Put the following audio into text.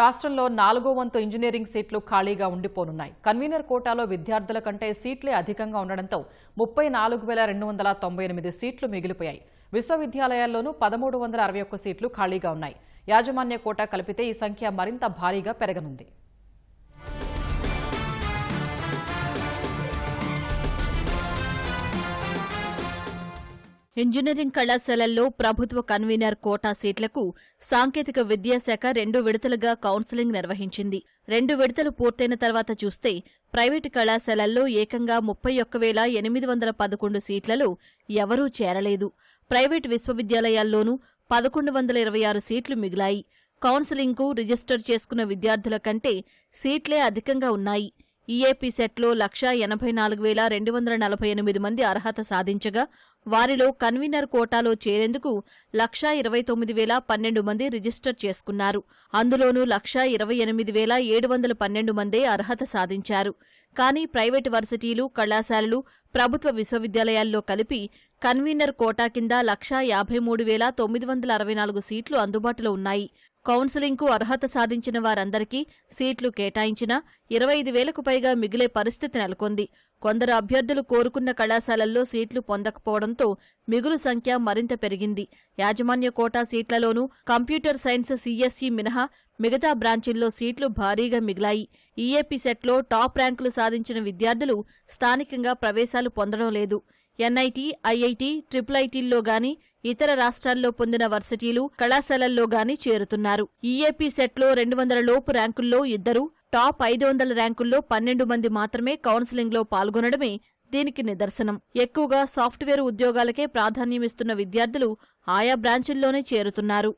రాష్ట్రంలో నాలుగో వంతు ఇంజనీరింగ్ సీట్లు ఖాళీగా ఉండిపోనున్నాయి. కన్వీనర్ కోటాలో విద్యార్థుల కంటే సీట్లే అధికంగా ఉండడంతో ముప్పై నాలుగు వేల రెండు వందల తొంభై ఎనిమిది సీట్లు మిగిలిపోయాయి. విశ్వవిద్యాలయాల్లోనూ పదమూడు వందల అరవై ఒక్క సీట్లు ఖాళీగా ఉన్నాయి. యాజమాన్య కోటా కలిపితే ఈ సంఖ్య మరింత భారీగా పెరగనుంది. ఇంజనీరింగ్ కళాశాలల్లో ప్రభుత్వ కన్వీనర్ కోటా సీట్లకు సాంకేతిక విద్యాశాఖ రెండు విడతలుగా కౌన్సిలింగ్ నిర్వహించింది. రెండు విడతలు పూర్తయిన తర్వాత చూస్తే ప్రైవేటు కళాశాలల్లో ఏకంగా ముప్పై ఒక్క వేల ఎనిమిది వందల పదకొండు సీట్లలో ఎవరూ చేరలేదు. ప్రైవేటు విశ్వవిద్యాలయాల్లోనూ పదకొండు వందల ఇరవై ఆరు సీట్లు మిగిలాయి. కౌన్సిలింగ్కు రిజిస్టర్ చేసుకున్న విద్యార్థుల కంటే సీట్లే అధికంగా ఉన్నాయి. ఈఏపీ సెట్లో లక్షా ఎనభై నాలుగు వేల రెండు వందల నలభై ఎనిమిది మంది అర్హత సాధించగా వారిలో కన్వీనర్ కోటాలో చేరేందుకు లక్షా ఇరవై తొమ్మిది వేల పన్నెండు మంది రిజిస్టర్ చేసుకున్నారు. అందులోనూ లక్షా ఇరవై ఎనిమిది వేల ఏడు వందల పన్నెండు మందే అర్హత సాధించారు. కానీ ప్రైవేటు వర్సిటీలు కళాశాలలు ప్రభుత్వ విశ్వవిద్యాలయాల్లో కలిపి కన్వీనర్ కోటా కింద లక్షా యాభై మూడు వేల తొమ్మిది వందల అరవై నాలుగు సీట్లు అందుబాటులో ఉన్నాయి. కౌన్సిలింగ్కు అర్హత సాధించిన వారందరికీ సీట్లు కేటాయించినా ఇరవై ఐదు వేలకు పైగా మిగిలే పరిస్థితి నెలకొంది. కొందరు అభ్యర్థులు కోరుకున్న కళాశాలల్లో సీట్లు పొందకపోవడంతో మిగులు సంఖ్య మరింత పెరిగింది. యాజమాన్య కోటా సీట్లలోనూ కంప్యూటర్ సైన్స్ సీఎస్సీ మినహా మిగతా బ్రాంచీల్లో సీట్లు భారీగా మిగిలాయి. ఈఏపీ సెట్లో టాప్ ర్యాంకులు సాధించిన విద్యార్థులు స్థానికంగా ప్రవేశాలు పొందడం లేదు. ఎన్ఐటి ఐఐటి ట్రిపుల్ ఐటీల్లో గాని ఇతర రాష్ట్రాల్లో పొందిన వర్సిటీలు కళాశాలల్లో గాని చేరుతున్నారు. ఈఏపీ సెట్లో రెండు వందల లోపు ర్యాంకుల్లో ఇద్దరు టాప్ ఐదు వందల ర్యాంకుల్లో పన్నెండు మంది మాత్రమే కౌన్సిలింగ్లో పాల్గొనడమే దీనికి నిదర్శనం. ఎక్కువగా సాఫ్ట్వేర్ ఉద్యోగాలకే ప్రాధాన్యమిస్తున్న విద్యార్థులు ఆయా బ్రాంచుల్లోనే చేరుతున్నారు.